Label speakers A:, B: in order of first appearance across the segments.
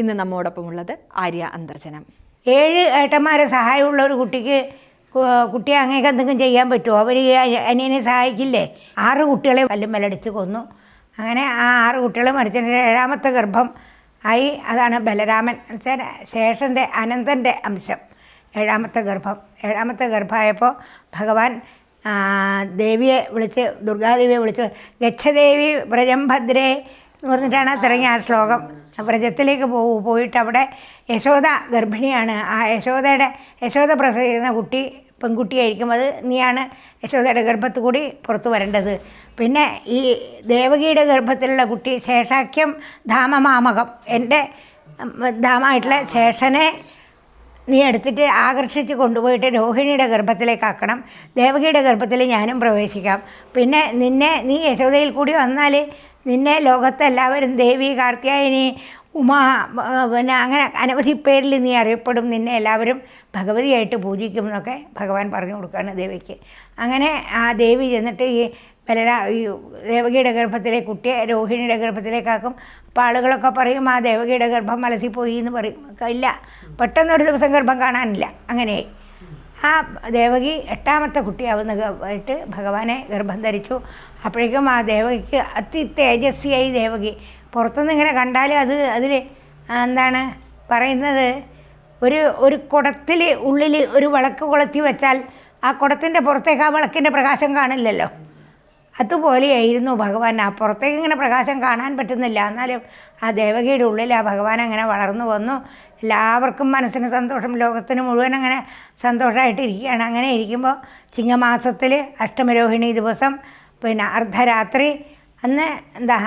A: ഇന്ന് നമ്മോടൊപ്പമുള്ളത് ആര്യ അന്തർജനം.
B: ഏഴ് ഏട്ടന്മാരെ സഹായമുള്ള ഒരു കുട്ടിക്ക് കുട്ടിയെ അങ്ങേക്ക് എന്തെങ്കിലും ചെയ്യാൻ പറ്റുമോ? അവർ അനിയനെ സഹായിക്കില്ലേ? ആറ് കുട്ടികളെ കല്ലും മലടിച്ച് കൊന്നു. അങ്ങനെ ആ ആറ് കുട്ടികളെ മരിച്ചിട്ട് ഏഴാമത്തെ ഗർഭം ആയി. അതാണ് ബലരാമൻ ശേഷന്റെ അനന്തന്റെ അംശം. ഏഴാമത്തെ ഗർഭം. ഏഴാമത്തെ ഗർഭമായപ്പോൾ ഭഗവാൻ ദേവിയെ വിളിച്ച് ദുർഗാദേവിയെ വിളിച്ച് ഗച്ഛദേവി വ്രജം ഭദ്രേ എന്ന് പറഞ്ഞിട്ടാണ് തുടങ്ങിയ ആ ശ്ലോകം. വ്രജത്തിലേക്ക് പോകും പോയിട്ട് അവിടെ യശോദ ഗർഭിണിയാണ്. ആ യശോദയുടെ യശോദ പ്രസവിക്കുന്ന കുട്ടി പെൺകുട്ടിയായിരിക്കും. അത് നീയാണ് യശോദയുടെ ഗർഭത്തിൽ കൂടി പുറത്തു വരേണ്ടത്. പിന്നെ ഈ ദേവകിയുടെ ഗർഭത്തിലുള്ള കുട്ടി ശേഷാഖ്യം ധാമമാമകം. എന്റെ ധാമായിട്ടുള്ള ശേഷനെ നീ എടുത്തിട്ട് ആകർഷിച്ച് കൊണ്ടുപോയിട്ട് രോഹിണിയുടെ ഗർഭത്തിലേക്കാക്കണം. ദേവകിയുടെ ഗർഭത്തിൽ ഞാനും പ്രവേശിക്കാം. പിന്നെ നിന്നെ നീ യശോദയിൽ കൂടി വന്നാൽ നിന്നെ ലോകത്തെല്ലാവരും ദേവി കാർത്യായനി ഉമ പിന്നെ അങ്ങനെ അനവധി പേരിൽ നീ അറിയപ്പെടും. നിന്നെ എല്ലാവരും ഭഗവതിയായിട്ട് പൂജിക്കും എന്നൊക്കെ ഭഗവാൻ പറഞ്ഞു കൊടുക്കുകയാണ് ദേവിക്ക്. അങ്ങനെ ആ ദേവി ചെന്നിട്ട് ഈ ബലരാ ഈ ദേവകിയുടെ ഗർഭത്തിലെ കുട്ടിയെ രോഹിണിയുടെ ഗർഭത്തിലേക്കാക്കും. അപ്പോൾ ആളുകളൊക്കെ പറയും ആ ദേവകിയുടെ ഗർഭം മലസിപ്പോയി എന്ന് പറയും. ഇല്ല പെട്ടെന്നൊരു ദിവസം ഗർഭം കാണാനില്ല. അങ്ങനെയായി. ആ ദേവകി എട്ടാമത്തെ കുട്ടിയാവുന്ന ആയിട്ട് ഭഗവാനെ ഗർഭം ധരിച്ചു. അപ്പോഴേക്കും ആ ദേവകിക്ക് അതി തേജസ്വിയായി ദേവകി. പുറത്തുനിന്ന് ഇങ്ങനെ കണ്ടാൽ അത് അതിൽ എന്താണ് പറയുന്നത്? ഒരു ഒരു കുടത്തിൽ ഉള്ളിൽ ഒരു വിളക്ക് കൊളുത്തി വെച്ചാൽ ആ കുടത്തിന്റെ പുറത്തേക്ക് ആ വിളക്കിന്റെ പ്രകാശം കാണില്ലല്ലോ. അതുപോലെയായിരുന്നു ഭഗവാൻ. പുറത്തേക്ക് ഇങ്ങനെ പ്രകാശം കാണാൻ പറ്റുന്നില്ല. എന്നാലും ആ ദേവകിയുടെ ഉള്ളിൽ ആ ഭഗവാൻ അങ്ങനെ വളർന്നു വന്നു. എല്ലാവർക്കും മനസ്സിന് സന്തോഷം. ലോകത്തിന് മുഴുവൻ അങ്ങനെ സന്തോഷമായിട്ടിരിക്കുകയാണ് അങ്ങനെ ഇരിക്കുമ്പോൾ ചിങ്ങമാസത്തിൽ അഷ്ടമരോഹിണി ദിവസം പിന്നെ അർദ്ധരാത്രി. അന്ന് എന്താ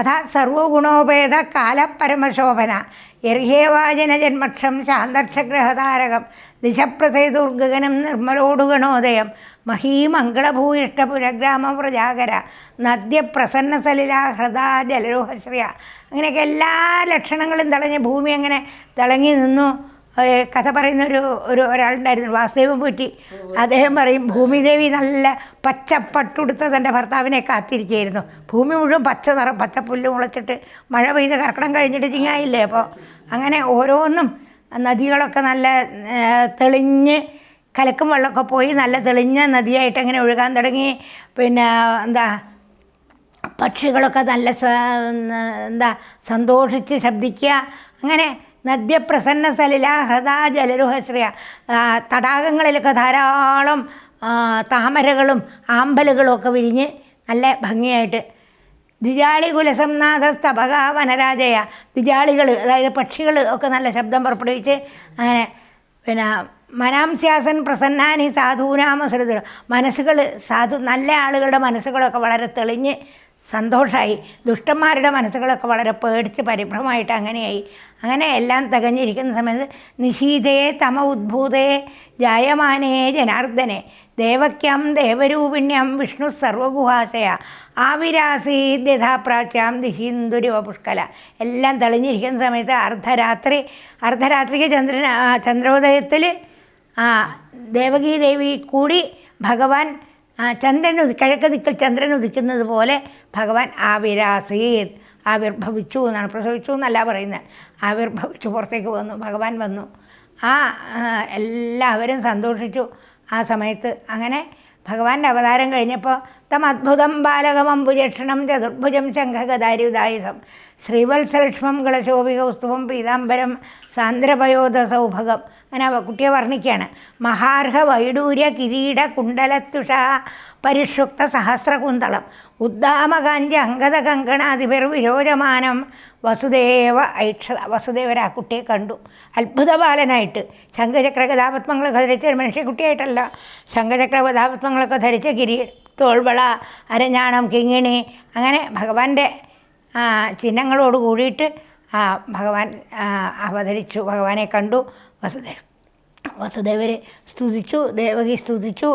B: അഥാ സർവഗുണോപേത കാലപരമശോഭന. എർഹേവാചനജന്മക്ഷം ശാന്തക്ഷഗ്രഹതാരകം. ദിശപ്രസേതുർഗഗനം നിർമ്മലോടുഗണോദയം മഹീമംഗളഭൂയിഷ്ട പുരഗ്രാമ പ്രജാകര നദ്യപ്രസന്ന സലില ഹൃദാ ജലരോഹശ്രിയ. അങ്ങനെയൊക്കെ എല്ലാ ലക്ഷണങ്ങളും തിളഞ്ഞ് ഭൂമി അങ്ങനെ തിളങ്ങി നിന്നു. കഥ പറയുന്ന ഒരു ഒരു ഒരാളുണ്ടായിരുന്നു വാസുദേവൻ പൂറ്റി. അദ്ദേഹം പറയും ഭൂമിദേവി നല്ല പച്ച പട്ടുടുത്ത തന്റെ ഭർത്താവിനെ കാത്തിരിക്കുകയായിരുന്നു. ഭൂമി മുഴുവൻ പച്ച നിറ പച്ച പുല്ല് മുളച്ചിട്ട് മഴ പെയ്ത് കർക്കടം കഴിഞ്ഞിട്ട് ചിങ്ങായില്ലേ അപ്പോൾ? അങ്ങനെ ഓരോന്നും നദികളൊക്കെ നല്ല തെളിഞ്ഞ് കലക്കും വെള്ളമൊക്കെ പോയി നല്ല തെളിഞ്ഞ നദിയായിട്ട് അങ്ങനെ ഒഴുകാൻ തുടങ്ങി. പിന്നെ എന്താ പക്ഷികളൊക്കെ നല്ല എന്താ സന്തോഷിച്ച് ശബ്ദിക്കുക. അങ്ങനെ നദ്യപ്രസന്ന സലില ഹൃദാ ജലരുഹശ്രിയ തടാകങ്ങളിലൊക്കെ ധാരാളം താമരകളും ആമ്പലുകളും ഒക്കെ വിരിഞ്ഞ് നല്ല ഭംഗിയായിട്ട്. ദ്വിജാളി കുലസംനാഥ സ്തഭക വനരാജയ. ദ്വിജാളികൾ അതായത് പക്ഷികൾ ഒക്കെ നല്ല ശബ്ദം പുറപ്പെടുവിച്ച് അങ്ങനെ പിന്നെ മനാംസ്യാസൻ പ്രസന്നാനി സാധൂനാമസുരത. മനസ്സുകൾ സാധു നല്ല ആളുകളുടെ മനസ്സുകളൊക്കെ വളരെ തെളിഞ്ഞ് സന്തോഷമായി ദുഷ്ടന്മാരുടെ മനസ്സുകളൊക്കെ വളരെ പേടിച്ച് പരിഭ്രമമായിട്ട് അങ്ങനെയായി. അങ്ങനെ എല്ലാം തികഞ്ഞിരിക്കുന്ന സമയത്ത് നിഷീതയെ തമ ഉദ്ഭൂതേ ജായമാനേ ജനാർദ്ദനെ. ദേവക്യം ദേവരൂപിണ്യം വിഷ്ണു സർവഗുഹാശയ. ആവിരാസീത് യഥാപ്രാച്യാം ദിഹിന്ദുരുവ പുഷ്കല. എല്ലാം തെളിഞ്ഞിരിക്കുന്ന സമയത്ത് അർദ്ധരാത്രി അർദ്ധരാത്രിക്ക് ചന്ദ്രൻ ആ, ചന്ദ്രോദയത്തിൽ ആ ദേവകീ ദേവി കൂടി ഭഗവാൻ ചന്ദ്രൻ ഉദി കിഴക്ക് ദിക്കിൽ ചന്ദ്രൻ ഉദിക്കുന്നത് പോലെ ഭഗവാൻ ആവിരാസീത് ആവിർഭവിച്ചു എന്നാണ്. പ്രസവിച്ചു എന്നല്ല പറയുന്നത്. ആവിർഭവിച്ചു പുറത്തേക്ക് വന്നു ഭഗവാൻ വന്നു. ആ എല്ലാവരും സന്തോഷിച്ചു ആ സമയത്ത്. അങ്ങനെ ഭഗവാന്റെ അവതാരം കഴിഞ്ഞപ്പോൾ തം അദ്ഭുതം ബാലകമംബുജക്ഷണം ചതുർഭുജം ശംഖഗദാരിയുദായുധം ശ്രീവത്സലക്ഷ്മം ഗളശോഭികൗസ്തുവം പീതാംബരം സാന്ദ്രപയോധ സൗഭഗം അങ്ങനെ കുട്ടിയെ വർണിക്കുകയാണ്. മഹാർഹ വൈഡൂര്യ കിരീട കുണ്ടലത്തുഷ പരിഷുക്ത സഹസ്രകുന്തളം. ഉദ്ദാമകാഞ്ചി അങ്കത കങ്കണാധിപർ വിരോചമാനം. വസുദേവ ഐക്ഷത. വസുദേവർ ആ കുട്ടിയെ കണ്ടു. അത്ഭുത ബാലനായിട്ട് ശംഖചക്ര കഥാപത്മങ്ങളൊക്കെ ധരിച്ച ഒരു മനുഷ്യക്കുട്ടിയായിട്ടല്ല. ശംഖചക്ര കഥാപത്മങ്ങളൊക്കെ ധരിച്ച കിരീ തോൾവള അരഞ്ഞാണം കിങ്ങിണി. അങ്ങനെ ഭഗവാന്റെ ചിഹ്നങ്ങളോട് കൂടിയിട്ട് ഭഗവാൻ അവതരിച്ചു. ഭഗവാനെ കണ്ടു. വസുദേവ വസുദേവരെ സ്തുതിച്ചു ദേവകി സ്തുതിച്ചു.